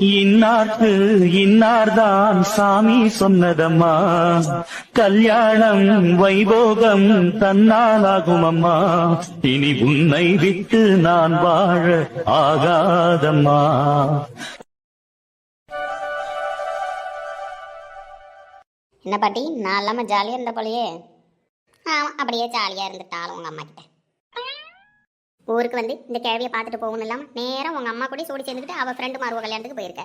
இன்னார்க்கு இன்னார்தான் சாமி சொன்னதம்மா. கல்யாணம் வைபோகம் தன்னாலாகும் அம்மா இனி உன்னை விட்டு நான் வாழ ஆகாதம்மா. என்ன பாட்டி? நான் இல்லாம ஜாலியா இருந்த போலயே. ஆமாம் அப்படியே ஜாலியா இருந்துட்டாலும் உங்க அம்மா கிட்ட ஊருக்கு வந்து இந்த கேவியை பார்த்துட்டு போகணும் இல்லாமல் நேரம் உங்கள் அம்மா கூட சூடி சேர்ந்துக்கிட்டு அவள் ஃப்ரெண்டு மாறுவ கல்யாணத்துக்கு போயிருக்க.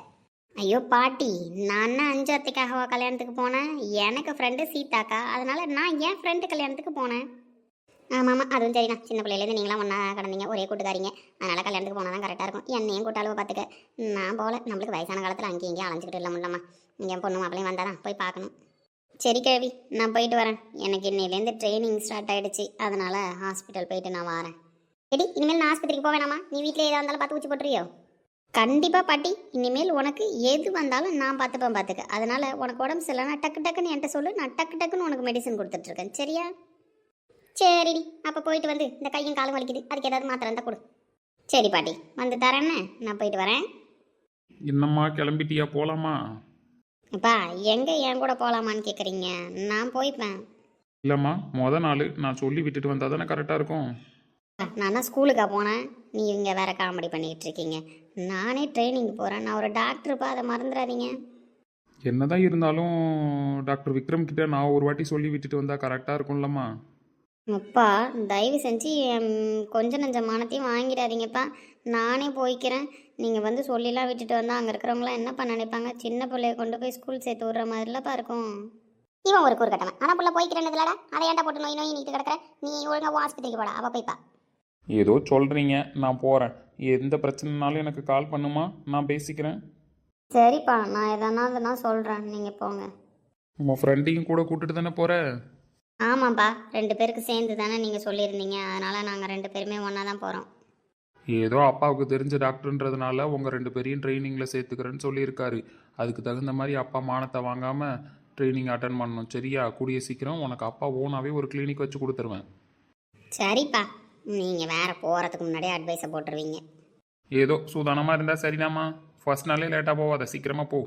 ஐயோ பாட்டி நான் என்ன அஞ்சு கல்யாணத்துக்கு போனேன்? எனக்கு ஃப்ரெண்டு சீதாக்கா. அதனால நான் என் ஃப்ரெண்டு கல்யாணத்துக்கு போனேன்? ஆமாம் ஆமாம் அதுவும் சரிண்ணா சின்ன பிள்ளையிலேருந்து நீங்களாம் ஒன்றா கடந்தீங்க. ஒரே கூட்டுக்காரிங்க. அதனால் கல்யாணத்துக்கு போனால் தான் கரெக்டாக இருக்கும். என்னையும் கூட்டாளவை பார்த்துக்க. நான் போகல நம்மளுக்கு வயசான காலத்தில் அங்கேயும் இங்கேயும் அலைஞ்சிக்கிட்டு இல்லை முடியலம்மா. என் பொண்ணு மாப்பிளையும் வந்தால் தான். போய் பார்க்கணும். சரி கேள்வி நான் போயிட்டு வரேன். எனக்கு இன்னையிலேருந்து ட்ரைனிங் ஸ்டார்ட் ஆகிடுச்சு அதனால் ஹாஸ்பிட்டல் போயிட்டு நான் வரேன். எடி இனிமேல் நான் ஆஸ்பத்திரிக்கு போக வேணாமா? நீ வீட்டில் ஏதா இருந்தாலும் பார்த்து ஊசி போட்டுறியோ? கண்டிப்பாக பாட்டி இனிமேல் உனக்கு எது வந்தாலும் நான் பார்த்துப்பேன் பார்த்துக்க. அதனால உனக்கு உடம்பு சரியில்லைனா டக்கு டக்குன்னு என்கிட்ட சொல்லு. நான் டக்கு டக்குன்னு உனக்கு மெடிசன் கொடுத்துட்ருக்கேன் சரியா? சரிடி. அப்போ போயிட்டு வந்து இந்த கையும் காலும் வலிக்குது. அதுக்கு ஏதாவது மாத்திரை இருந்தால் கொடு. சரி பாட்டி. வந்து தரேன்னு நான் போயிட்டு வரேன். என்னம்மா கிளம்பிட்டியா? போலாமா? அப்பா எங்கே என் கூட போகலாமான்னு கேட்குறீங்க நான் போய்ப்பேன். இல்லைம்மா மொதல் நாள் நான் சொல்லி விட்டுட்டு வந்தால் தானே கரெக்டாக இருக்கும்? நான் தான் ஸ்கூலுக்கா போனேன். நீ இங்கே வேற காமெடி பண்ணிக்கிட்டு இருக்கீங்க நானே ட்ரைனிங் போகிறேன் நான் ஒரு டாக்டருப்பா அதை மறந்துடாதீங்க. என்னதான் இருந்தாலும் டாக்டர் விக்ரம் கிட்ட நான் ஒரு வாட்டி சொல்லி விட்டுட்டு வந்தால் கரெக்டாக இருக்கும்லம்மா. அப்பா தயவு செஞ்சு என் கொஞ்ச நஞ்ச மானத்தையும் வாங்கிடாதீங்கப்பா. நானே போய்க்கிறேன். நீங்கள் வந்து சொல்லிலாம் விட்டுட்டு வந்தால் அங்கே இருக்கிறவங்களாம் என்னப்பா நினைப்பாங்க? சின்ன பிள்ளைய கொண்டு போய் ஸ்கூல் சேர்த்து விட்ற மாதிரிலப்பா இருக்கும். இவன் ஒரு கூறு கட்டவன் ஆனால் புள்ள போய்க்கிறேன்னு இல்லடா அதை ஏன்டா போட்டு நோய் நோய் நீட்டு கிடக்குற? நீ ஒழுங்கா ஆஸ்பத்திரிக்கு போடா. அவள் போய்ப்பா ஏதோ சொல்கிறீங்க நான் போகிறேன் எந்த பிரச்சனைனாலும் எனக்கு கால் பண்ணுமா? நான் பேசிக்கிறேன். சரிப்பா நான் எதனா நான் சொல்கிறேன் நீங்கள் போங்க. உங்கள் ஃப்ரெண்டையும் கூட கூட்டிட்டு தானே போகிற ஆமாப்பா ரெண்டு பேருக்கு சேர்ந்து தானே நீங்கள் சொல்லியிருந்தீங்க. அதனால் நாங்கள் ரெண்டு பேருமே ஒன்றா தான் போகிறோம் ஏதோ அப்பாவுக்கு தெரிஞ்ச டாக்டர்ன்றதுனால உங்கள் ரெண்டு பேரையும் ட்ரைனிங்கில் சேர்த்துக்கிறேன்னு சொல்லியிருக்காரு. அதுக்கு தகுந்த மாதிரி அப்பா மானத்தை வாங்காமல் ட்ரைனிங் அட்டன் பண்ணணும். சரியா? கூடிய சீக்கிரம் உனக்கு அப்பா ஓனாவே ஒரு கிளினிக் வச்சு கொடுத்துருவேன். சரிப்பா. நீங்கள் வேற போகிறதுக்கு முன்னாடியே அட்வைஸை போட்டுருவீங்க. ஏதோ சூதானமாக இருந்தால் சரிதாம்மா. ஃபர்ஸ்ட் நாளே லேட்டாக போவாத சீக்கிரமாக போ.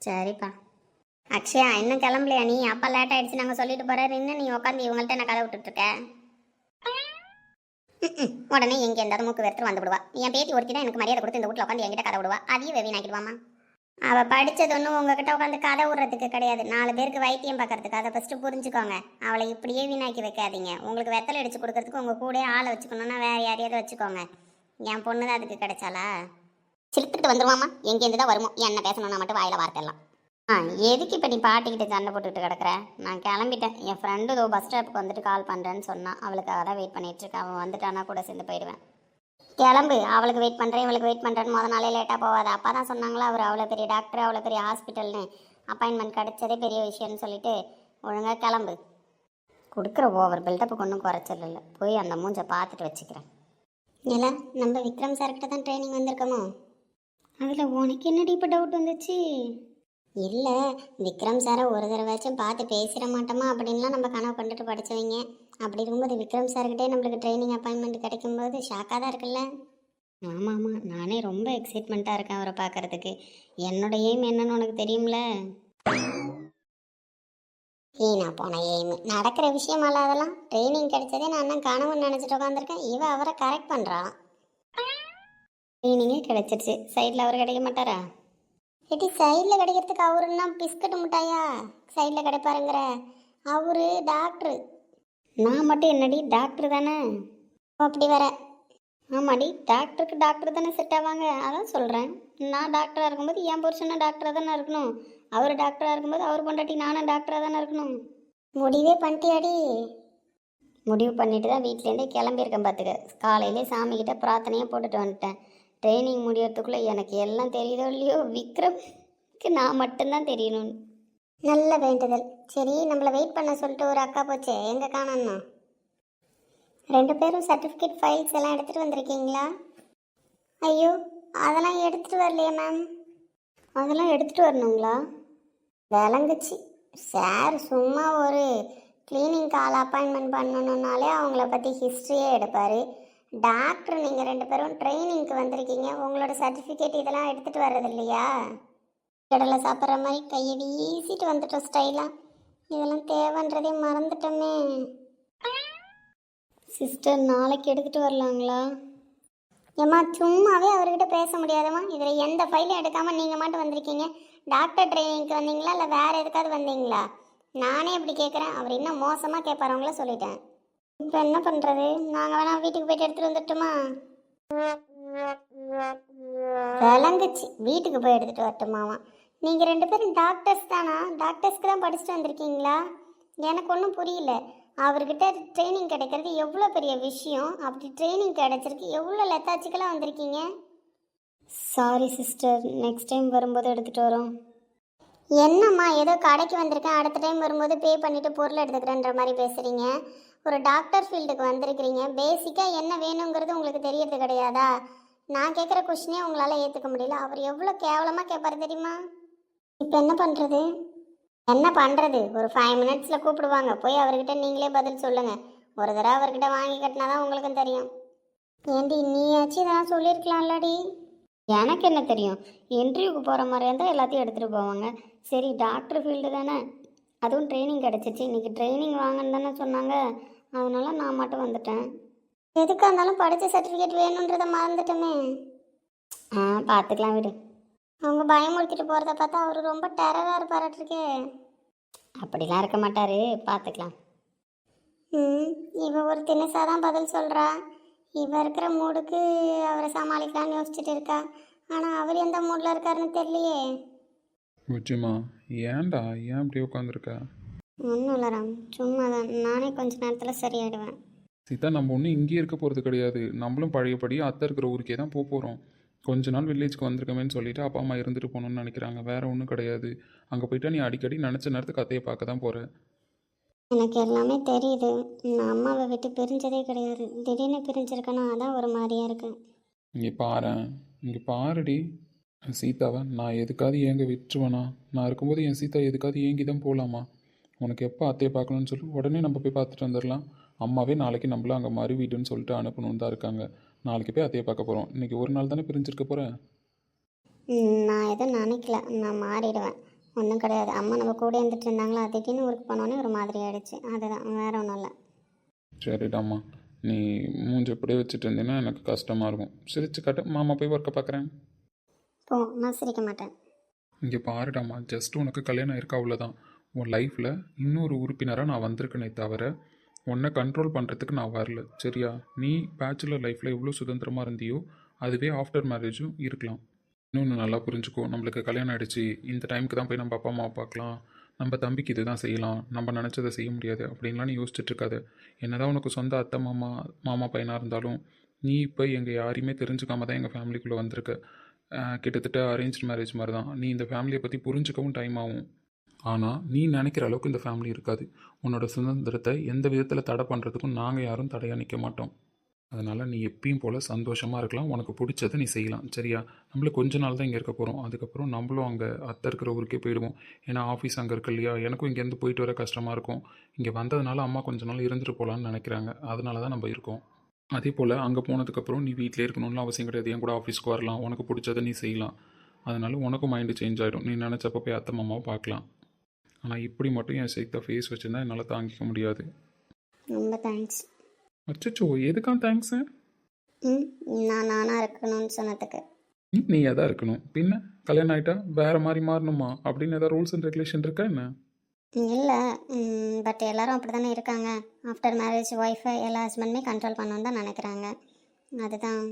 சரிப்பா. அக்ஷயா இன்னும் கிளம்பலையா நீ? அப்பா லேட் ஆயிடுச்சு நாங்கள் சொல்லிட்டு போறாரு. இன்னும் நீ உட்காந்து இவங்கள்ட்ட என்ன கதை விட்டுட்டு இருக்க? ம்ம். உடனே எங்க எந்தாவது மூக்கு வெறுத்து வந்து விடுவா என் பேத்தி ஒருத்தி தான் எனக்கு மரியாதை கொடுத்து இந்த வீட்டில் உட்காந்து என்கிட்ட கதை விடுவா. அதையும் வெவீனாக்கிடுவாமா அவ படிச்சது ஒன்றும் உங்ககிட்ட உட்காந்து கதை விடுறதுக்கு கிடையாது. நாலு பேருக்கு வைத்தியம் பார்க்கறதுக்கு. அதை ஃபஸ்ட்டு புரிஞ்சுக்கோங்க. அவளை இப்படியே வீணாக்கி வைக்காதீங்க. உங்களுக்கு வெத்தலை அடிச்சு கொடுக்கறதுக்கு உங்க கூட ஆளை வச்சுக்கணும்னா வேற யாரையாவது வச்சுக்கோங்க. என் பொண்ணு தான் அதுக்கு கிடைச்சாலா சிரித்துட்டு வந்துருவாமா எங்கேருந்து தான் வருமோ? என்ன பேசணும்னா மட்டும் வாயில வார்த்தை எல்லாம். ஆ எதுக்கு இப்போ நீ பாட்டிக்கிட்ட சண்டை போட்டுக்கிட்டு கிடக்குற? நான் கிளம்பிட்டேன். என் ஃப்ரெண்டு இதோ பஸ் ஸ்டாப்புக்கு வந்துட்டு கால் பண்ணுறேன்னு சொன்னான் அவளுக்காக தான் வெயிட் பண்ணிட்டு இருக்கேன். அவன் வந்துட்டானா கூட சேர்ந்து போயிடுவேன். கிளம்பு. அவளுக்கு வெயிட் பண்ணுறேன் இவளுக்கு வெயிட் பண்ணுறேன்னு முத நாளே லேட்டாக போகாது அப்போ தான் சொன்னாங்களா அவர் அவ்வளோ பெரிய டாக்டர் அவ்வளோ பெரிய ஹாஸ்பிட்டல்னு அப்பாயின்மெண்ட் கிடச்சதே பெரிய விஷயம்னு சொல்லிட்டு ஒழுங்காக கிளம்பு. கொடுக்குற ஓவர் பில்டப்புக்கு ஒன்றும் குறைச்சல் இல்லை. போய் அந்த மூஞ்சை பார்த்துட்டு வச்சுக்கிறேன். இல்லை நம்ம விக்ரம் சார்கிட்ட தான் ட்ரைனிங் வந்திருக்கோமோ? அதில் உனக்கு என்னடி இப்போ டவுட் வந்துச்சு? இல்லை விக்ரம் சாரை ஒரு தடவைச்சும் பார்த்து பேசிட மாட்டோமா அப்படின்லாம் நம்ம கனவு கண்டுட்டு படித்தவங்க அப்படி இருக்கும்போது விக்ரம் சார்கிட்டே நம்மளுக்கு ட்ரைனிங் அப்பாயின்மெண்ட் கிடைக்கும்போது ஷாக்காக தான் இருக்குல்ல? ஆமாம் ஆமாம் நானே ரொம்ப எக்ஸைட்மெண்ட்டாக இருக்கேன் அவரை பார்க்கறதுக்கு. என்னோட எய்ம் என்னன்னு உனக்கு தெரியும்ல? வீணா போன எய்ம் நடக்கிற விஷயம் அதெல்லாம் ட்ரைனிங் கிடைச்சதே நான் என்ன கனவுன்னு நினச்சிட்டு உட்காந்துருக்கேன் இவ அவரை கரெக்ட் பண்ணுறான் ட்ரைனிங்கே கிடைச்சிருச்சு. சைடில் அவர் கிடைக்க மாட்டாரா? ஏட்டி சைடில் கிடைக்கிறதுக்கு அவருன்னா பிஸ்கட் மிட்டாயா? சைடில் கிடைப்பாருங்கிற. அவரு டாக்டரு நான் மட்டும் என்னடி டாக்டர் தானே? ஓ, அப்படி வர ஆமாடி டாக்டருக்கு டாக்டர் தானே செட் ஆவாங்க. அதான் சொல்கிறேன் நான் டாக்டராக இருக்கும்போது என் புருஷனும் டாக்டராக தானே இருக்கணும். அவர் டாக்டராக இருக்கும்போது அவர் பொண்டாட்டி நானும் டாக்டராக தானே இருக்கணும். முடிவே பண்ணிட்டியாடி? முடிவு பண்ணிட்டு தான் வீட்டிலேருந்தே கிளம்பியிருக்கேன் பார்த்துக்க. காலையிலே சாமிக்கிட்ட பிரார்த்தனையாக போட்டுட்டு வந்துட்டேன். ட்ரைனிங் முடியறதுக்குள்ளே எனக்கு எல்லாம் தெரியுதோ இல்லையோ? விக்ரம்க்கு நான் மட்டும்தான் தெரியணும். நல்ல வேண்டுதல். சரி நம்மளை வெயிட் பண்ண சொல்லிட்டு ஒரு அக்கா போச்சே எங்கே காணணும் ரெண்டு பேரும் சர்டிஃபிகேட் ஃபைல்ஸ் எல்லாம் எடுத்துகிட்டு வந்திருக்கீங்களா? ஐயோ அதெல்லாம் எடுத்துகிட்டு வரலையே மேம் அதெல்லாம் எடுத்துகிட்டு வரணுங்களா? விளங்குச்சு. சார் சும்மா ஒரு கிளீனிங் கால் அப்பாயின்மெண்ட் பண்ணணுன்னாலே அவங்கள பற்றி ஹிஸ்ட்ரியே எடுப்பார். டாக்டர் நீங்கள் ரெண்டு பேரும் ட்ரைனிங்க்கு வந்திருக்கீங்க. உங்களோட சர்டிஃபிகேட் இதெல்லாம் எடுத்துகிட்டு வர்றது இல்லையா? கடலை சாப்பிட்ற மாதிரி கையை வீசிட்டு வந்துட்டோம் ஸ்டைலாக இதெல்லாம் தேவைன்றதே மறந்துட்டோமே. சிஸ்டர் நாளைக்கு எடுத்துகிட்டு வரலாங்களா? ஏம்மா சும்மாவே அவர்கிட்ட பேச முடியாதம்மா. இதில் எந்த ஃபைலும் எடுக்காமல் நீங்கள் மட்டும் வந்திருக்கீங்க. டாக்டர் ட்ரைனிங்க்கு வந்தீங்களா இல்லை வேறு எதுக்காவது வந்தீங்களா? நானே இப்படி கேட்குறேன் அவர் இன்னும் மோசமாக கேட்பாரவங்கள சொல்லிட்டேன். இப்போ என்ன பண்ணுறது நாங்கள் வேணால் வீட்டுக்கு போயிட்டு எடுத்துகிட்டு வந்துட்டுமா? விளங்குச்சு. வீட்டுக்கு போய் எடுத்துகிட்டு வரட்டுமாவான் நீங்கள் ரெண்டு பேரும் டாக்டர்ஸ் தானா? டாக்டர்ஸ்க்கு தான் படிச்சுட்டு வந்திருக்கீங்களா? எனக்கு ஒன்றும் புரியல. அவர்கிட்ட ட்ரைனிங் கிடைக்கிறது எவ்வளோ பெரிய விஷயம்? அப்படி ட்ரைனிங் கிடைச்சிருக்கு. எவ்வளோ லெத்தாச்சிக்கலாக வந்திருக்கீங்க? சாரி சிஸ்டர் நெக்ஸ்ட் டைம் வரும்போது எடுத்துகிட்டு வரோம். என்னம்மா ஏதோ கடைக்கு வந்திருக்கேன். அடுத்த டைம் வரும்போது பே பண்ணிவிட்டு பொருள் எடுத்துக்கிறேன்ற மாதிரி பேசுகிறீங்க ஒரு டாக்டர் ஃபீல்டுக்கு வந்திருக்கிறீங்க. பேசிக்காக என்ன வேணுங்கிறது உங்களுக்கு தெரியறது கிடையாதா? நான் கேட்குற கொஷினே உங்களால் ஏற்றுக்க முடியல. அவர் எவ்வளோ கேவலமாக கேட்பாரு தெரியுமா? இப்போ என்ன பண்ணுறது என்ன பண்ணுறது ஒரு ஃபைவ் மினிட்ஸில் கூப்பிடுவாங்க. போய் அவர்கிட்ட நீங்களே பதில் சொல்லுங்கள் ஒரு தடவை அவர்கிட்ட வாங்கி கட்டினா தான் உங்களுக்கும் தெரியும். ஏண்டி நீயாச்சும் இதெல்லாம் சொல்லியிருக்கலாம்லடி. எனக்கு என்ன தெரியும்? இன்டர்வியூக்கு போகிற மாதிரி இருந்தால் எல்லாத்தையும் எடுத்துகிட்டு போவாங்க. சரி டாக்டர் ஃபீல்டு தானே? அதுவும் ட்ரைனிங் கிடச்சிச்சு. இன்றைக்கி ட்ரைனிங் வாங்கன்னு தானே சொன்னாங்க. அதனால் நான் மட்டும் வந்துட்டேன். எதுக்காக இருந்தாலும் படித்த சர்டிஃபிகேட் வேணுன்றதை மறந்துட்டோமே. ஆ பார்த்துக்கலாம் விடு. அவங்க பயமுறுத்திட்டு போகிறத பார்த்தா அவர் ரொம்ப டெரராக இருப்பாராட்டிருக்கே. அப்படிலாம் இருக்க மாட்டாரு. பார்த்துக்கலாம். ம் இவ ஒரு தினசாக தான் பதில் சொல்கிறா இவ இருக்கிற மூடுக்கு அவரை சமாளிக்கலாம்னு யோசிச்சுட்டு இருக்கா. ஆனால் அவர் எந்த மூடில் இருக்காருன்னு தெரியலையே. விஜயமா ஏன்டா? ஏன் இப்படி உட்காந்துருக்க? ஒன்றும் இல்லை ராம். சும்மா தான் நானே கொஞ்ச நேரத்தில் சரியாயிடுவேன். சீதா நம்ம ஒன்றும் இங்கேயே இருக்க போகிறது கிடையாது. நம்மளும் பழையபடி அத்தை இருக்கிற ஊருக்கே தான் போக போகிறோம் கொஞ்ச நாள் வில்லேஜ்க்கு வந்திருக்கமேன்னு சொல்லிட்டு அப்பா அம்மா இருந்துட்டு போகணும்னு நினைக்கிறாங்க. வேற ஒன்றும் கிடையாது. அங்கே போயிட்டா நீ அடிக்கடி நினச்ச நேரத்துக்கு அத்தையை பார்க்க தான் போகிற எனக்கு எல்லாமே தெரியுது. நான் அம்மாவை விட்டு பிரிஞ்சதே கிடையாது. திடீர்னு பிரிஞ்சிருக்கேன்னா அதான் ஒரு மாதிரியா இருக்கு. இங்கே பாரேன் இங்கே பாருடி. சீதாவை நான் எதுக்காவது ஏங்க விட்டுருவேனா? நான் இருக்கும்போது என் சீதா எதுக்காவது ஏங்கி தான் போகலாமா உனக்கு எப்போ அத்தையை பார்க்கணும்னு சொல்லி. உடனே நம்ம போய் பார்த்துட்டு வந்துடலாம். அம்மாவே நாளைக்கு நம்மள அங்கே மறு வீடுன்னு சொல்லிட்டு அனுப்பணும்னு தான் இருக்காங்க. நாளைக்கு போய் அத்தையை பார்க்க போகிறோம் இன்றைக்கி ஒரு நாள் தானே பிரிஞ்சிருக்க போகிறேன் நான் எதுவும் நினைக்கல. நான் மாறிடுவேன். ஒன்றும் கிடையாது. அம்மா நம்ம கூட இருந்துட்டு இருந்தாங்களா? திடீர்னு ஊருக்கு போனோன்னே ஒரு மாதிரி ஆயிடுச்சு. அதுதான். வேற ஒன்றும் இல்லை. சரிடாம்மா நீ மூஞ்சி அப்படியே வச்சுட்டு இருந்தீங்கன்னா எனக்கு கஷ்டமாக இருக்கும். சிரிச்சு காட்டு. மாமா போய் ஒர்க்கை பார்க்குறேன் போ. நான் சிரிக்க மாட்டேன். இங்கே பாருடாம்மா ஜஸ்ட் உனக்கு கல்யாணம் இருக்கா அவ்வளோதான் உன் லைஃப்பில் இன்னொரு உறுப்பினராக நான் வந்திருக்கனே தவிர உன்னை கண்ட்ரோல் பண்ணுறதுக்கு நான் வரல. சரியா? நீ பேச்சுலர் லைஃப்பில் எவ்வளோ சுதந்திரமாக இருந்தியோ அதுவே ஆஃப்டர் மேரேஜும் இருக்கலாம். இன்னொன்று நல்லா புரிஞ்சுக்கோ. நம்மளுக்கு கல்யாணம் ஆகிடுச்சு இந்த டைமுக்கு தான் போய் நம்ம அப்பா அம்மாவை பார்க்கலாம். நம்ம தம்பிக்கு இதுதான் செய்யலாம். நம்ம நினச்சதை செய்ய முடியாது அப்படின்லாம் நீ யோசிச்சுட்ருக்காது என்ன தான் உனக்கு சொந்த அத்தை மாமா மாமா பையனாக இருந்தாலும் நீ இப்போ எங்கள் யாரையுமே தெரிஞ்சுக்காம தான் எங்கள் ஃபேமிலிக்குள்ளே வந்திருக்க. கிட்டத்தட்ட அரேஞ்ச் மேரேஜ் மாதிரி தான். நீ இந்த ஃபேமிலியை பற்றி புரிஞ்சுக்கவும் டைம் ஆகும். ஆனால் நீ நினைக்கிற அளவுக்கு இந்த ஃபேமிலி இருக்காது. உன்னோட சுதந்திரத்தை எந்த விதத்தில் தடை பண்ணுறதுக்கும் நாங்கள் யாரும் தடையாக நிற்க மாட்டோம். அதனால் நீ எப்பயும் போல் சந்தோஷமாக இருக்கலாம். உனக்கு பிடிச்சதை நீ செய்யலாம். சரியா? நம்மளும் கொஞ்ச நாள் தான் இங்கே இருக்க போகிறோம் அதுக்கப்புறம் நம்மளும் அங்கே அத்தை இருக்கிற ஊருக்கே போயிடுவோம். ஏன்னா ஆஃபீஸ் அங்கே இருக்கு இல்லையா? எனக்கும் இங்கேருந்து போயிட்டு வர கஷ்டமாக இருக்கும். இங்கே வந்ததுனால அம்மா கொஞ்ச நாள் இருந்துட்டு போகலான்னு நினைக்கிறாங்க. அதனால தான் நம்ம இருக்கோம். அதே போல் அங்கே போனதுக்கப்புறம் நீ வீட்டிலே இருக்கணும்னு அவசியம் கிடையாது. என் கூட ஆஃபீஸ்க்கு வரலாம். உனக்கு பிடிச்சதை நீ செய்யலாம். அதனால உனக்கும் மைண்டு சேஞ்ச் ஆகிடும் நீ நினச்சப்போ போய் அத்தை மாமாவை பார்க்கலாம். ஆனால் இப்படி மட்டும் என் சேர்த்த ஃபேஸ் வச்சுருந்தா என்னால் தாங்கிக்க முடியாது. ரொம்ப தேங்க்ஸ் அச்சச்சோ எதுக்காக தேங்க்ஸு ம் நான் நானாக இருக்கணும்னு சொன்னதுக்கு. நீ எதா இருக்கணும். பின்ன கல்யாணம் ஆகிட்டா வேறு மாதிரி மாறணுமா? அப்படின்னு ஏதாவது ரூல்ஸ் அண்ட் ரெகுலேஷன் இருக்கா என்ன? இல்லை பட் எல்லாரும் அப்படி தானே இருக்காங்க ஆஃப்டர் மேரேஜ் ஒய்ஃபை எல்லா ஹஸ்பண்டுமே கண்ட்ரோல் பண்ணணும்னு தான் நினைக்கிறாங்க. அதுதான்.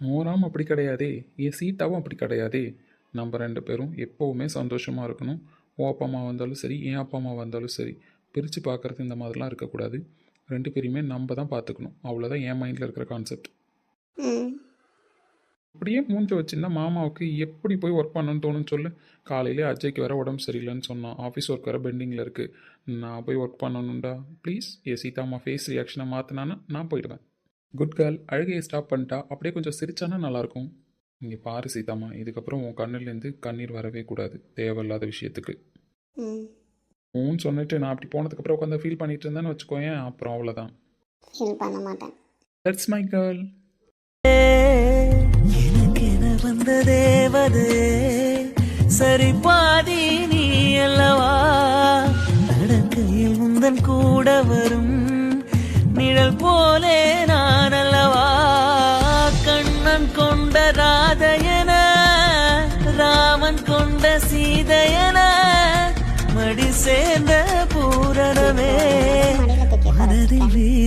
மோராம் அப்படி கிடையாதே. என் சீட்டாவும் அப்படி கிடையாதே. நம்ம ரெண்டு பேரும் எப்போவுமே சந்தோஷமாக இருக்கணும். ஓ அப்பா அம்மா வந்தாலும் சரி என் அப்பா அம்மா வந்தாலும் சரி பிரித்து பார்க்குறது இந்த மாதிரிலாம் இருக்கக்கூடாது. ரெண்டு பேரையுமே நம்ம தான் பார்த்துக்கணும். அவ்வளோதான் என் மைண்டில் இருக்கிற கான்செப்ட் அப்படியே மூஞ்ச வச்சிருந்தா மாமாவுக்கு எப்படி போய் ஒர்க் பண்ணணும்னு தோணுன்னு சொல்லு. காலையிலே அஜய்க்கு வேற உடம்பு சரியில்லைன்னு சொன்னான். ஆஃபீஸ் ஒர்க் வேற பெண்டிங்கில் இருக்குது நான் போய் ஒர்க் பண்ணணும்டா. ப்ளீஸ் ஏ சீதாம்மா ஃபேஸ் ரியாக்ஷனை மாற்றினானா நான் போயிடுவேன். குட் கேர்ள் அழுகையை ஸ்டாப் பண்ணிட்டா அப்படியே கொஞ்சம் சிரிச்சானா நல்லாயிருக்கும் இங்கே பாரு சீதாம்மா. இதுக்கப்புறம் உன் கண்ணுலேருந்து கண்ணீர் வரவே கூடாது. தேவையில்லாத விஷயத்துக்கு. ம். ஊன்னு சொன்னிட்டு நான் அப்படி போனதுக்கப்புறம் உட்காந்து ஃபீல் பண்ணிட்டு இருந்தேன்னு வச்சுக்கோயேன் அப்புறம் அவ்வளோதான் ஃபீல் பண்ண மாட்டேன். தட்ஸ் மை கேர்ள் வந்த தேவதே சரி பாதி நீ அல்லவா? நடக்கையில் முந்தன் கூட வரும் நிழல் போலே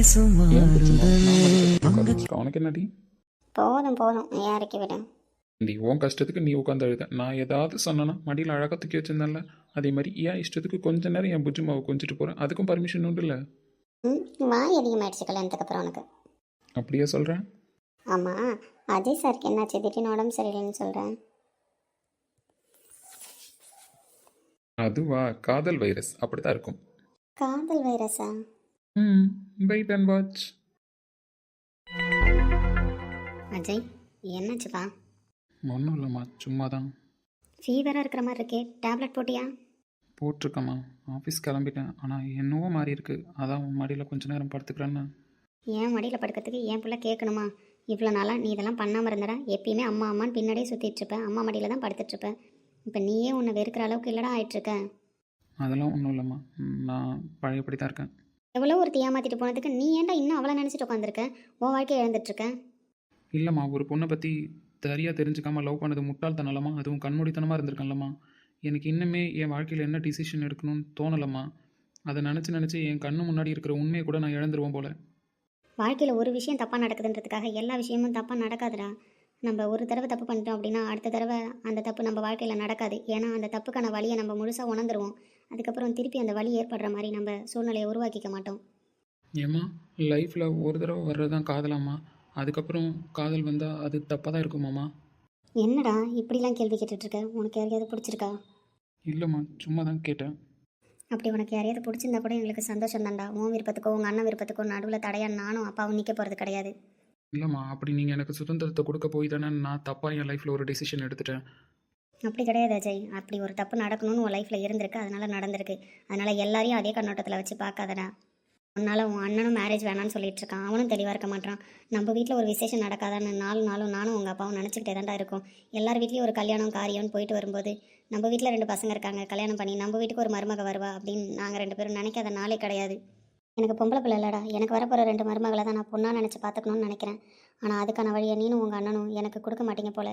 மாறுதலே உனக்கு என்னடி போதும். போதும் இறக்கி விடு. நீ உன் கஷ்டத்துக்கு நீ உட்காந்து அழுத. நான் ஏதாவது சொன்னேன்னா மடியில் அழகாக தூக்கி வச்சிருந்தேன்ல. அதே மாதிரி ஏன் இஷ்டத்துக்கு கொஞ்ச நேரம் என் புஜ்ஜு மாவு கொஞ்சிட்டு போகிறேன் அதுக்கும் பர்மிஷன் உண்டுல்ல ம் வாய் அதிகமாயிடுச்சு கல்யாணத்துக்கு அப்புறம் உனக்கு. அப்படியே சொல்கிறேன் ஆமாம் அஜய் சாருக்கு என்னாச்சு? திடீர்னு உடம்பு சரியில்லைன்னு சொல்கிறேன் அதுவா? காதல் வைரஸ் அப்படித்தான் இருக்கும். காதல் வைரஸா? ம். வெயிட் அண்ட் வாட்ச் அஜய் என்னாச்சுப்பா? ஒன்றும் இல்லைம்மா சும்மா தான் ஃபீவராக இருக்கிற மாதிரி இருக்கே டேப்லெட் போட்டியா? போட்டிருக்கம்மா ஆஃபீஸ் கிளம்பிட்டேன். ஆனால் என்னவோ மாறி இருக்கு. அதான் உன் மடியில் கொஞ்ச நேரம் படுத்துக்கிறேன்னு. என் மடியில் படுக்கிறதுக்கு என் பிள்ளை கேட்கணுமா இவ்வளோ நாளாக நீ இதெல்லாம் பண்ணாமல் இருந்தடா. எப்பயுமே அம்மா அம்மான்னு பின்னாடியே சுற்றிட்டு இருப்பேன் அம்மா மடியில் தான் படுத்துட்டு இருப்பேன் இப்போ நீயே உன்னை வெறுக்கிற அளவுக்கு இல்லடா ஆயிட்டுருக்க அதெல்லாம் ஒன்றும் இல்லைம்மா. நான் பழையபடி தான் இருக்கேன். எவ்வளோ ஒரு ஏமாத்திட்டு போனதுக்கு நீ ஏன்டா இன்னும் அவளை நினச்சிட்டு உட்காந்துருக்க? உன் வாழ்க்கையை இழந்துட்டுருக்க. இல்லைம்மா ஒரு பொண்ணை பற்றி சரியாக தெரிஞ்சுக்காம லவ் பண்ணது முட்டாள்தனம்லம்மா. அதுவும் கண்மூடித்தனமாக இருந்திருக்கேன்லம்மா. எனக்கு இன்னுமே என் வாழ்க்கையில் என்ன டிசிஷன் எடுக்கணும்னு தோணலம்மா. அதை நினச்சி நினச்சி என் கண்ணு முன்னாடி இருக்கிற உண்மையை கூட நான் இழந்துருவேன் போல. வாழ்க்கையில் ஒரு விஷயம் தப்பாக நடக்குதுன்றதுக்காக எல்லா விஷயமும் தப்பாக நடக்காதுடா. நம்ம ஒரு தடவை தப்பு பண்ணிட்டோம் அப்படின்னா அடுத்த தடவை அந்த தப்பு நம்ம வாழ்க்கையில் நடக்காது. ஏன்னா அந்த தப்புக்கான வழியை நம்ம முழுசாக உணர்ந்துருவோம். அதுக்கப்புறம் திருப்பி அந்த வழி ஏற்படுற மாதிரி நம்ம சூழ்நிலையை உருவாக்கிக்க மாட்டோம். ஏம்மா லைஃப்பில் ஒரு தடவை வர்றது தான் காதலாம்மா. அதுக்கப்புறம் காதல் வந்தால் அது தப்பாக தான் இருக்குமாம்மா? என்னடா இப்படிலாம் கேள்வி கேட்டுட்டு இருக்க உனக்கு யாரையாவது பிடிச்சிருக்கா? இல்லைம்மா சும்மா தான் கேட்டேன். அப்படி உனக்கு யாரையாவது பிடிச்சிருந்தா கூட எங்களுக்கு சந்தோஷம் தான்டா. உன் விருப்பத்துக்கோ உங்கள் அண்ணன் விருப்பத்துக்கோ நடுவில் தடையா நானும் அப்பாவும் நிற்க போகிறது கிடையாது. இல்லைம்மா அப்படி நீங்கள் எனக்கு சுதந்திரத்தை கொடுக்க போய் தானே நான் தப்பாக என் லைஃப்பில் ஒரு டெசிஷன் எடுத்துட்டேன். அப்படி கிடையாது அஜய். அப்படி ஒரு தப்பு நடக்கணும்னு உன் லைஃப்பில் இருந்திருக்கு. அதனால் நடந்திருக்கு. அதனால் எல்லாரையும் அதே கண்ணோட்டத்தில் வச்சு பார்க்காதடா. உன்னால் உன் அண்ணனும் மேரேஜ் வேணாம்னு சொல்லிட்டு இருக்கான். அவனும் தெளிவாக இருக்க மாட்டான். நம்ம வீட்டில் ஒரு விசேஷம் நடக்காதான்னு நாலு நாளும் நானும் உங்கள் அப்பாவும் நினச்சிக்கிட்டே தான்டா இருக்கும். எல்லார் வீட்லேயும் ஒரு கல்யாணம் காரியம்னு போயிட்டு வரும்போது நம்ம வீட்டில் ரெண்டு பசங்க இருக்காங்க. கல்யாணம் பண்ணி நம்ம வீட்டுக்கு ஒரு மருமக வருவா அப்படின்னு நாங்கள் ரெண்டு பேரும் நினைக்காத நாளே கிடையாது. எனக்கு பொம்பளை பிள்ளை இல்லடா. எனக்கு வரப்போகிற ரெண்டு மருமகளை தான் நான் பொண்ணாக நினச்சி பார்த்துக்கணும்னு நினைக்கிறேன். ஆனால் அதுக்கான வழியை நீனும் உங்கள் அண்ணனும் எனக்கு கொடுக்க மாட்டீங்க போல.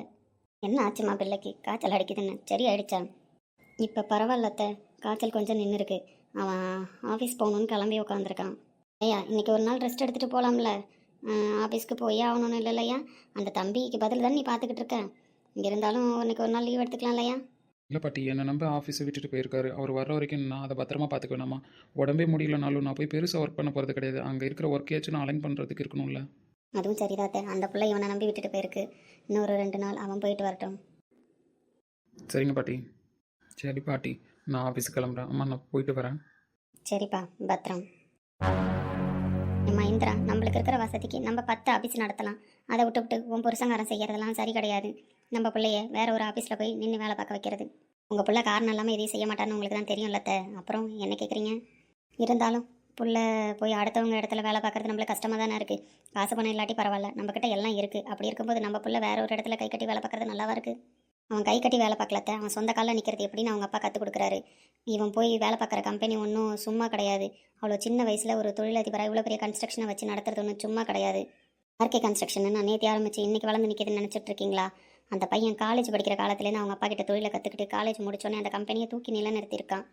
என்ன ஆச்சுமா பிள்ளைக்கு? காய்ச்சல் அடிக்குதுன்னு. சரி ஆயிடுச்சா? இப்போ பரவாயில்லத்த காய்ச்சல் கொஞ்சம் நின்று இருக்கு அவன் ஆஃபீஸ் போகணுன்னு கிளம்பி உட்காந்துருக்கான் ஐயா இன்னைக்கு ஒரு நாள் ரெஸ்ட் எடுத்துகிட்டு போகலாம்ல ஆஃபீஸ்க்கு போய் ஆகணும்னு இல்லை இல்லையா? அந்த தம்பிக்கு பதில் தான் நீ பார்த்துக்கிட்டு இருக்க? இங்கே இருந்தாலும் இன்னைக்கு ஒரு நாள் லீவ் எடுத்துக்கலாம் இல்லையா? இல்லை பாட்டி என்னை நம்ப ஆஃபீஸை விட்டுட்டு போயிருக்காரு. அவர் வர்ற வரைக்கும் நான் அதை பத்திரமா பார்த்துக்க வேணாமா உடம்பே முடியலனாலும் நான் போய் பெருசாக ஒர்க் பண்ண போகிறது கிடையாது. அங்கே இருக்கிற ஒர்க்கேச்சும் நான் அலைன் பண்ணுறதுக்கு இருக்கணும்ல. அதுவும் சரிதாத்த. அந்த பிள்ளை இவனை நம்பி விட்டுட்டு போயிருக்கு. இன்னொரு ரெண்டு நாள் அவன் போயிட்டு வரட்டும். சரிங்க பாட்டி. சரி பாட்டி நான் ஆஃபீஸுக்கு கிளம்புறேன். அம்மா நான் போயிட்டு வரேன். சரிப்பா பத்திரம். ஏம்மா இந்திரா நம்மளுக்கு இருக்கிற வசதிக்கு நம்ம பத்து ஆஃபீஸ் நடத்தலாம். அதை விட்டு விட்டு உன் புருஷங்காரன் செய்யறதெல்லாம் சரி கிடையாது. நம்ம பிள்ளைய வேற ஒரு ஆஃபீஸில் போய் நின்று வேலை பார்க்க வைக்கிறது. உங்கள் பிள்ளை காரணம் இல்லாமல் எதையும் செய்ய மாட்டான்னு உங்களுக்கு தான் தெரியும் இல்லத்த அப்புறம் என்ன கேட்குறீங்க இருந்தாலும் புள்ள போய் அடுத்தவங்க இடத்துல வேலை பார்க்கறது நம்மளுக்கு கஷ்டமாக தானே இருக்குது காசு பணம் இல்லாட்டி பரவாயில்ல. நம்மக்கிட்ட எல்லாம் இருக்குது அப்படி இருக்கும்போது நம்ம புள்ள வேற ஒரு இடத்துல கை கட்டி வேலை பார்க்குறது நல்லாவா இருக்குது அவன் கை கட்டி வேலை பார்க்கலத்த. அவன் சொந்த காலில் நிற்கிறது எப்படின்னு அவங்க அப்பா கற்றுக் கொடுக்குறாரு. இவன் போய் வேலை பார்க்குற கம்பெனி ஒன்றும் சும்மா கிடையாது. அவ்வளோ சின்ன வயசில் ஒரு தொழிலதிபராக இவ்வளோ பெரிய கன்ஸ்ட்ரக்ஷனை வச்சு நடத்துறது ஒன்றும் சும்மா கிடையாது. ஆர்கே கன்ஸ்ட்ரக்ஷன் நான் நேற்று ஆரம்பிச்சு இன்றைக்கி வளர்ந்து நிற்கிதுன்னு நினச்சிட்டு இருக்கீங்களா? அந்த பையன் காலேஜ் படிக்கிற காலத்துலேருந்து அவங்க அப்பா கிட்ட தொழிலை கற்றுக்கிட்டு காலேஜ் முடிச்சோன்னே அந்த கம்பெனியை தூக்கி நிலைநிறுத்தியிருக்கான்.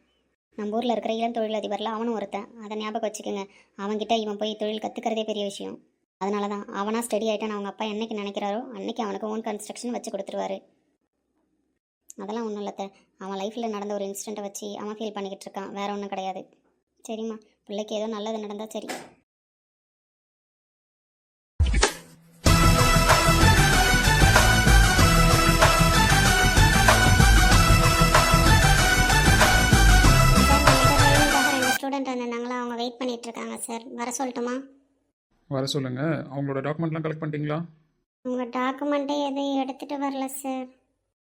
நம்ம ஊரில் இருக்கிற இளம் தொழிலதிபரில் அவனும் ஒருத்தன். அதை ஞாபகம் வச்சுக்கோங்க. அவன்கிட்ட இவன் போய் தொழில் கற்றுக்கிறதே பெரிய விஷயம். அதனால தான் அவனாக ஸ்டடி ஆகிட்டான் அவங்க அப்பா என்றைக்கு நினைக்கிறாரோ அன்றைக்கி அவனுக்கு ஓன் கன்ஸ்ட்ரக்ஷன் வச்சு கொடுத்துருவாரு. அதெல்லாம் ஒன்றும் இல்லத்த அவன் லைஃப்பில் நடந்த ஒரு இன்சிடெண்ட்டை வச்சு அவன் ஃபீல் பண்ணிக்கிட்டு இருக்கான். வேற ஒன்றும் கிடையாது. சரிம்மா பிள்ளைக்கு ஏதோ நல்லது நடந்தால் சரி. ஸ்டூடெண்ட் வந்திருந்தாங்களா அவங்க வெயிட் பண்ணிட்டு இருக்காங்க சார் வர சொல்லட்டுமா? வர சொல்லுங்கள் அவங்களோட டாக்குமெண்ட்லாம் கலெக்ட் பண்ணிட்டீங்களா? உங்கள் டாக்குமெண்ட்டே எதையும் எடுத்துகிட்டு வரல சார்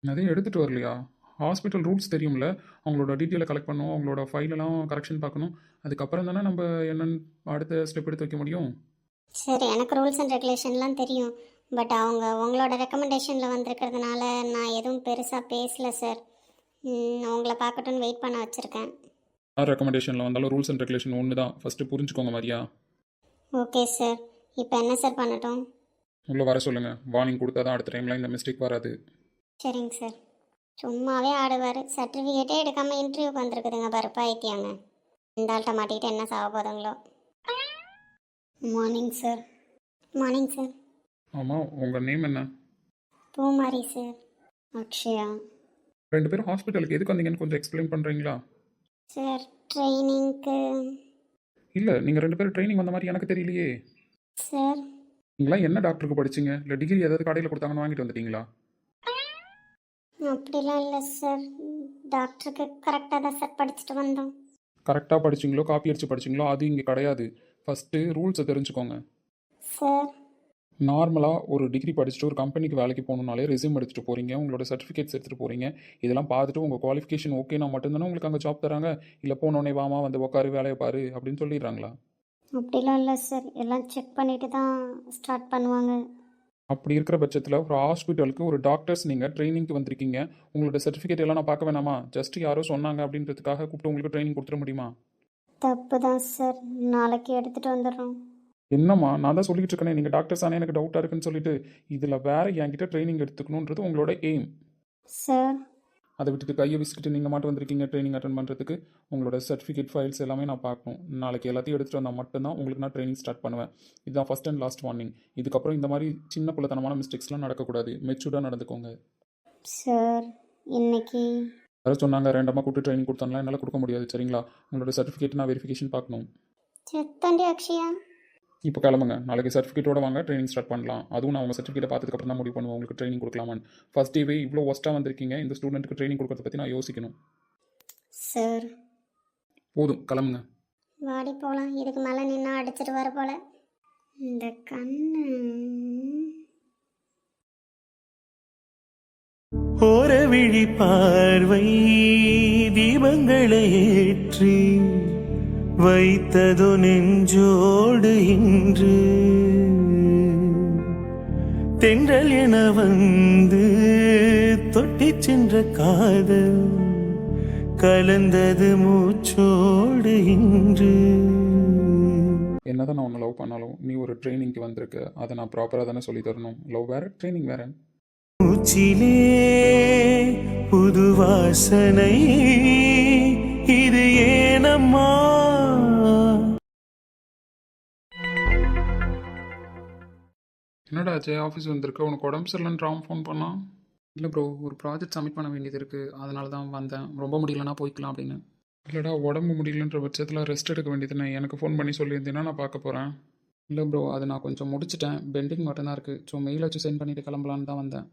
அதையும் எடுத்துகிட்டு வரலையா? ஹாஸ்பிட்டல் ரூல்ஸ் தெரியும்ல. அவங்களோட டீட்டெயிலை கலெக்ட் பண்ணணும் அவங்களோட ஃபைலெல்லாம் கரெக்ஷன் பார்க்கணும். அதுக்கப்புறம் தானே நம்ம என்னென்னு அடுத்த ஸ்டெப் எடுத்து வைக்க முடியும்? சரி எனக்கு ரூல்ஸ் அண்ட் ரெகுலேஷன்லாம் தெரியும். பட் அவங்க உங்களோட ரெக்கமெண்டேஷனில் வந்திருக்கிறதுனால நான் எதுவும் பெருசாக பேசல சார் ம், உங்களை பார்க்கட்டும்னு வெயிட் பண்ண வச்சுருக்கேன். யார் ரெக்கமெண்டேஷனில் வந்தாலும் ரூல்ஸ் அண்ட் ரெகுலேஷன் ஒன்று தான் ஃபஸ்ட்டு புரிஞ்சுக்கோங்க மாதிரியா ஓகே சார் இப்போ என்ன சார் பண்ணட்டும்? உள்ளே வர சொல்லுங்கள் வார்னிங் கொடுத்தா தான் அடுத்த டைமில் இந்த மிஸ்டேக் வராது. சரிங்க சார் சும்மாவே ஆடுவார். சர்டிஃபிகேட்டே எடுக்காமல் இன்டர்வியூக்கு வந்திருக்குதுங்க பாரு பைத்தியாங்க. இந்த ஆள்கிட்ட மாட்டிக்கிட்டு என்ன சாக போதுங்களோ மார்னிங் சார் மார்னிங் சார் ஆமாம் உங்கள் நேம் என்ன? பூமாரி சார் அக்ஷயா. ரெண்டு பேரும் ஹாஸ்பிட்டலுக்கு எதுக்கு வந்தீங்கன்னு கொஞ்சம் எக்ஸ்பிளைன் பண்ணுறீங்களா சார் ட்ரைனிங்க்கு. இல்லை நீங்கள் ரெண்டு பேரும் ட்ரைனிங் வந்த மாதிரி எனக்கு தெரியலையே. சார். நீங்களாம் என்ன டாக்டருக்கு படிச்சீங்க? இல்லை டிகிரி ஏதாவது கடையில் கொடுத்தாங்கன்னு வாங்கிட்டு வந்துட்டீங்களா? அப்படிலாம் இல்லை சார். டாக்டருக்கு கரெக்டாக தான் சார் படிச்சுட்டு வந்தோம். கரெக்டாக படிச்சிங்களோ காப்பி அடிச்சு படிச்சிங்களோ அது இங்கே கிடையாது. ஃபஸ்ட்டு ரூல்ஸை தெரிஞ்சுக்கோங்க. சார். நார்மலாக ஒரு டிகிரி படிச்சுட்டு ஒரு கம்பெனிக்கு வேலைக்கு போகணுன்னாலே ரெஸ்யூம் எடுத்துகிட்டு போகிறீங்க உங்களோட சர்டிஃபிகேட்ஸ் எடுத்துகிட்டு போகிறீங்க இதெல்லாம் பார்த்துட்டு உங்கள் குவாலிஃபிகேஷன் ஓகேனா மட்டும்தானே உங்களுக்கு அங்கே ஜாப் தராங்க? இல்லை போனோடனே வாமா வந்து உட்காரு வேலையை பாரு அப்படின்னு சொல்லிடுறாங்களா? அப்படிலாம் இல்லை சார் எல்லாம் செக் பண்ணிட்டு தான் ஸ்டார்ட் பண்ணுவாங்க. அப்படி இருக்கிற பட்சத்தில் ஒரு ஹாஸ்பிட்டலுக்கு ஒரு டாக்டர்ஸ் நீங்கள் ட்ரைனிங்க்கு வந்திருக்கீங்க. உங்களோட சர்டிஃபிகேட் எல்லாம் நான் பார்க்க வேணாமா? ஜஸ்ட் யாரோ சொன்னாங்க அப்படின்றதுக்காக கூப்பிட்டு உங்களுக்கு ட்ரைனிங் கொடுத்துட முடியுமா? தப்பு தான் சார் நாளைக்கு எடுத்துகிட்டு வந்துடுறோம். என்னம்மா நான் தான் சொல்லிட்டு இருக்கேனே நீங்கள் டாக்டர்ஸ் ஆனால் எனக்கு டவுட்டாக இருக்குன்னு சொல்லிட்டு இதில் வேற என்கிட்ட ட்ரைனிங் எடுத்துக்கணுன்றது உங்களோட எய்ம் சார் அதை விட்டுட்டு கையை விசிக்கிட்டு நீங்கள் மட்டும் வந்திருக்கீங்க ட்ரைனிங் அட்டன் பண்ணுறதுக்கு உங்களோட சர்டிஃபிகேட் ஃபைல்ஸ் எல்லாமே நான் பார்க்கணும். நாளைக்கு எல்லாத்தையும் எடுத்துகிட்டு வந்தால் மட்டும்தான் உங்களுக்கு நான் ட்ரைனிங் ஸ்டார்ட் பண்ணுவேன். இதுதான் ஃபஸ்ட் அண்ட் லாஸ்ட் வார்னிங் இதுக்கப்புறம் இந்த மாதிரி சின்ன பிள்ளைத்தனமான மிஸ்டேக்ஸ்லாம் நடக்கக்கூடாது. மெச்சூர்டாக நடந்துக்கோங்க. சார் இன்னைக்கு வேறு சொன்னாங்க ரெண்டமாக கூப்பிட்டு ட்ரைனிங் கொடுத்தாங்களா என்னால் கொடுக்க முடியாது சரிங்களா? உங்களோட சர்டிஃபிகேட் நான் வெரிஃபிகேஷன் பார்க்கணும். செத்தண்டி அக்ஷயா. இப்போ கிளம்புங்க. நாளைக்கு சர்டிஃபிகேட்டோட வாங்க ட்ரைனிங் ஸ்டார்ட் பண்ணலாம். அதுவும் நான் உங்கள் சர்டிஃபிகேட்டை பார்த்துக்கப்புறம் தான் முடிவு பண்ணுவேன். உங்களுக்கு ட்ரைனிங் கொடுக்கலாமான்னு. ஃபஸ்ட் டேவே இவ்வளோ ஒஸ்ட்டாக வந்திருக்கீங்க. இந்த ஸ்டூடெண்ட்டுக்கு ட்ரைனிங் கொடுக்கறத பற்றி நான் யோசிக்கணும். சார் போதும் கிளம்புங்க. வாடி போகலாம் இதுக்கு மேலே நின்னா அடிச்சிட்டு வர போல. இந்த கண்ணு. ஓர விழி பார்வை தீபங்களை ஏற்றி வைத்தது நெஞ்சோடு இன்று. தென்றல் என வந்து தொட்டிச் சென்ற காதல் கலந்தது மூச்சோடு இன்று. என்னதான் நான் உன்னை லவ் பண்ணாலும் நீ ஒரு ட்ரைனிங்க்கு வந்திருக்க. அதை நான் ப்ராப்பராக தானே சொல்லி தரணும். லவ் வேற ட்ரைனிங் வேற. மூச்சிலே புது வாசனை இது ஏனம்மா என்னடா ஜெய் ஆஃபீஸ் வந்திருக்க? உனக்கு உடம்பு சரியில்லைன்னு ராம் ஃபோன் பண்ணான் இல்லை ப்ரோ ஒரு ப்ராஜெக்ட் சப்மிட் பண்ண வேண்டியது இருக்குது அதனால தான் வந்தேன். ரொம்ப முடியலன்னா போய்க்கலாம் அப்படின்னு. இல்லைடா உடம்பு முடியலன்ற பட்சத்தில் ரெஸ்ட் எடுக்க வேண்டியது நான் எனக்கு ஃபோன் பண்ணி சொல்லியிருந்தேன்னா நான் பார்க்க போகிறேன் இல்லை ப்ரோ அதை நான் கொஞ்சம் முடிச்சிட்டேன். பெண்டிங் மட்டும்தான் இருக்குது ஸோ மெயில் வச்சு சென்ட் பண்ணிட்டு கிளம்பலான்னு தான் வந்தேன்.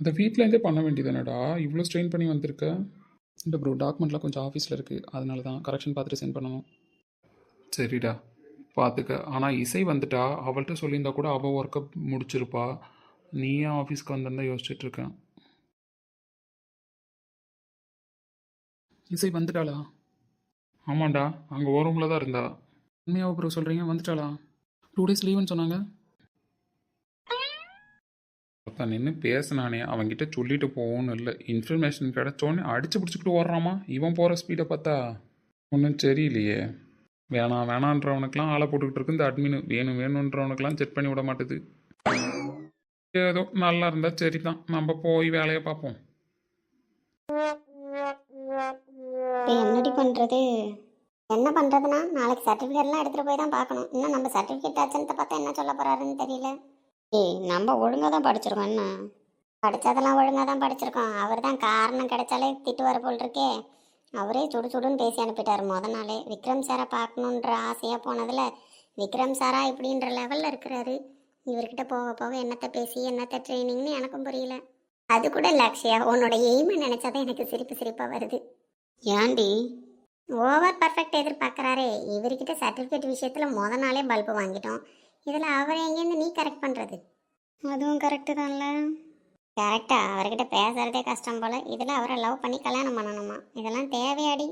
அதை வீட்டிலேருந்தே பண்ண வேண்டியதுனடா இவ்வளோ ஸ்ட்ரெயின் பண்ணி வந்திருக்க? இல்லை ப்ரோ டாக்குமெண்ட்லாம் கொஞ்சம் ஆஃபீஸில் இருக்குது அதனால தான் கரெக்ஷன் பார்த்துட்டு சென்ட் பண்ணணும் சரிடா பார்த்துக்க ஆனால் இசை வந்துட்டா அவள்கிட்ட சொல்லியிருந்தா கூட அவள் ஒர்க்கை முடிச்சிருப்பா. நீ ஏன் ஆஃபீஸ்க்கு வந்திருந்தா யோசிச்சுட்டு இருக்கேன் இசை வந்துட்டாளா? ஆமாண்டா அங்கே ஒரு ரூமில் தான் இருந்தா. உண்மையாக ப்ரோ சொல்கிறீங்க வந்துட்டாளா? டூ டேஸ் லீவுன்னு சொன்னாங்க. ஒருத்தன் நின்று பேசினானே. அவன்கிட்ட சொல்லிட்டு போகணும் இல்லை. இன்ஃபர்மேஷன் கிடச்சோன்னே அடிச்சு பிடிச்சிக்கிட்டு ஓடுறாமா? இவன் போகிற ஸ்பீடை பார்த்தா. ஒன்றும் சரியில்லையே. வேணாம் வேணான்றவனுக்கெல்லாம் ஆளை போட்டுக்கிட்டு இருக்கு. இந்த அட்மின் வேணும் வேணுன்றவனுக்கெல்லாம் செக் பண்ணி விட மாட்டுது. ஏதோ நல்லா இருந்தா சரி தான் நம்ம போய் வேலையை பார்ப்போம். என்னடி பண்ணுறது என்ன பண்ணுறதுன்னா நாளைக்கு சர்டிஃபிகேட்லாம் எடுத்துகிட்டு போய் தான் பார்க்கணும். இன்னும் நம்ம சர்டிஃபிகேட் ஆச்சுன்னு பார்த்தா என்ன சொல்ல போகிறாருன்னு தெரியல. ஏய் நம்ம ஒழுங்காக தான் படிச்சிருக்கோம் என்ன? படித்ததெல்லாம் ஒழுங்காக தான் படிச்சிருக்கோம். அவர் தான் காரணம் கிடைச்சாலே திட்டு வர போல் இருக்கே. அவரே சுடு சுடுன்னு பேசி அனுப்பிட்டார். முத நாளே விக்ரம் சாரை பார்க்கணுன்ற ஆசையாக போனதில் விக்ரம் சாரா இப்படின்ற லெவலில் இருக்கிறாரு. இவர்கிட்ட போக போக என்னத்தை பேசி என்னத்தை ட்ரைனிங்னு எனக்கும் புரியல. அது கூட இல்லை அக்ஷயா உன்னோட எய்மை நினச்சாதான் எனக்கு சிரிப்பு சிரிப்பாக வருது. ஏண்டி? ஓவர் பர்ஃபெக்ட் எதிர்பார்க்குறாரே. இவர்கிட்ட சர்டிஃபிகேட் விஷயத்தில் முத நாளே பல்பு வாங்கிட்டோம். இதில் அவரை எங்கேருந்து நீ கரெக்ட் பண்ணுறது அதுவும் கரெக்டு தான்ல. டேரெக்டாக அவர்கிட்ட பேசுகிறதே கஷ்டம் போல். இதில் அவரை லவ் பண்ணி கல்யாணம் பண்ணணுமா? இதெல்லாம் தேவையாடி.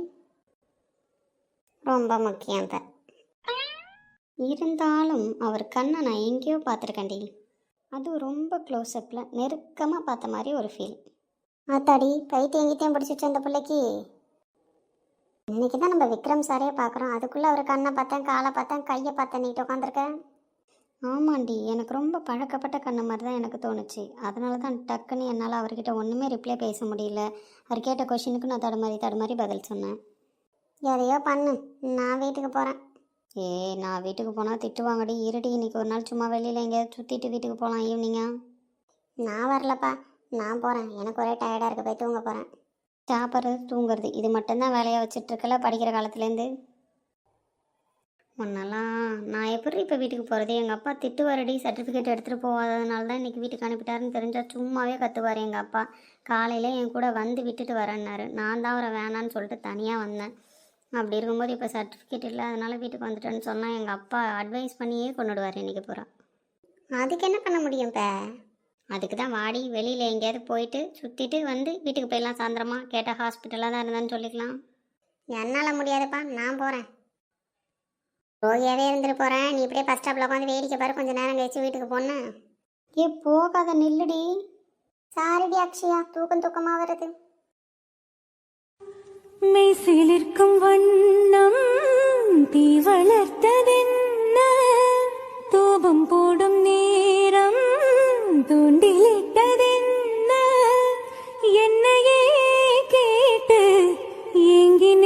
ரொம்ப முக்கியம் இப்போ இருந்தாலும் அவர் கண்ணை நான் எங்கேயோ பார்த்துருக்கேன்டி. அது ரொம்ப க்ளோஸ்அப்பில் நெருக்கமாக பார்த்த மாதிரி ஒரு ஃபீல் ஆத்தாடி பைத்தியம் எங்கிட்டையும் பிடிச்சிச்சு அந்த பிள்ளைக்கு. இன்னைக்கு தான் நம்ம விக்ரம் சாரே பார்க்குறோம். அதுக்குள்ளே அவர் கண்ணை பார்த்தேன் காலை பார்த்தேன் கையை பார்த்தேன் நீட்டு உட்காந்துருக்கேன் ஆமாண்டி எனக்கு ரொம்ப பழக்கப்பட்ட கண்ணு மாதிரி தான் எனக்கு தோணுச்சு. அதனால தான் டக்குன்னு என்னால் அவர்கிட்ட ஒன்றுமே ரிப்ளை பேச முடியல. அவர் கேட்ட கொஷினுக்கு நான் தடுமாறி தடுமாறி பதில் சொன்னேன். எதையோ பண்ணு நான் வீட்டுக்கு போகிறேன் ஏ நான் வீட்டுக்கு போனால் திட்டுவாங்கடி. இருடி இன்னைக்கு ஒரு நாள் சும்மா வெளியில் எங்கேயாவது சுற்றிட்டு வீட்டுக்கு போகலாம் ஈவினிங்கா நான் வரலப்பா. நான் போகிறேன் எனக்கு ஒரே டயர்டாக இருக்க. போய் தூங்க போகிறேன் சாப்பிட்றது தூங்குறது. இது மட்டும்தான் வேலையை வச்சுட்ருக்கல படிக்கிற காலத்துலேருந்து? முன்னெல்லாம் நான் எப்படி இப்போ வீட்டுக்கு போகிறது எங்கள் அப்பா திட்டுவாரடி சர்டிஃபிகேட் எடுத்துகிட்டு போகாததுனால தான் இன்றைக்கி வீட்டுக்கு அனுப்பிட்டாருன்னு தெரிஞ்சால் சும்மாவே கத்துவார் எங்கள் அப்பா. காலையில் என் கூட வந்து விட்டுட்டு வரேன்னாரு. நான் தான் அவரை வேணான்னு சொல்லிட்டு தனியாக வந்தேன். அப்படி இருக்கும்போது இப்போ சர்டிஃபிகேட் இல்லை அதனால் வீட்டுக்கு வந்துட்டேன்னு சொன்னால் எங்கள் அப்பா அட்வைஸ் பண்ணியே கொண்டுடுவார் இன்றைக்கி பூரா. அதுக்கு என்ன பண்ண முடியும் இப்போ? அதுக்கு தான் வாடி வெளியில் எங்கேயாவது போயிட்டு சுற்றிட்டு வந்து வீட்டுக்கு போயிடலாம் சாயந்தரமா. கேட்டால் ஹாஸ்பிட்டலாக தான் இருந்தான்னு சொல்லிக்கலாம். என்னால் முடியாதுப்பா நான் போகிறேன் ரோகியாவே இருந்துட்டு போகிறேன் நீ இப்படியே பஸ் ஸ்டாப்பில் உட்காந்து வேடிக்கை பாரு. கொஞ்சம் நேரம் கழிச்சு வீட்டுக்கு போனா ஏ போகாத நில்லுடி. சாரிடி அக்ஷயா. தூக்கம் தூக்கமாக வருது. மெய்சிலிருக்கும் வண்ணம் தீ வளர்த்ததென்ன? தூபம் போடும் நேரம் தூண்டிலிட்டதென்ன? என்னையே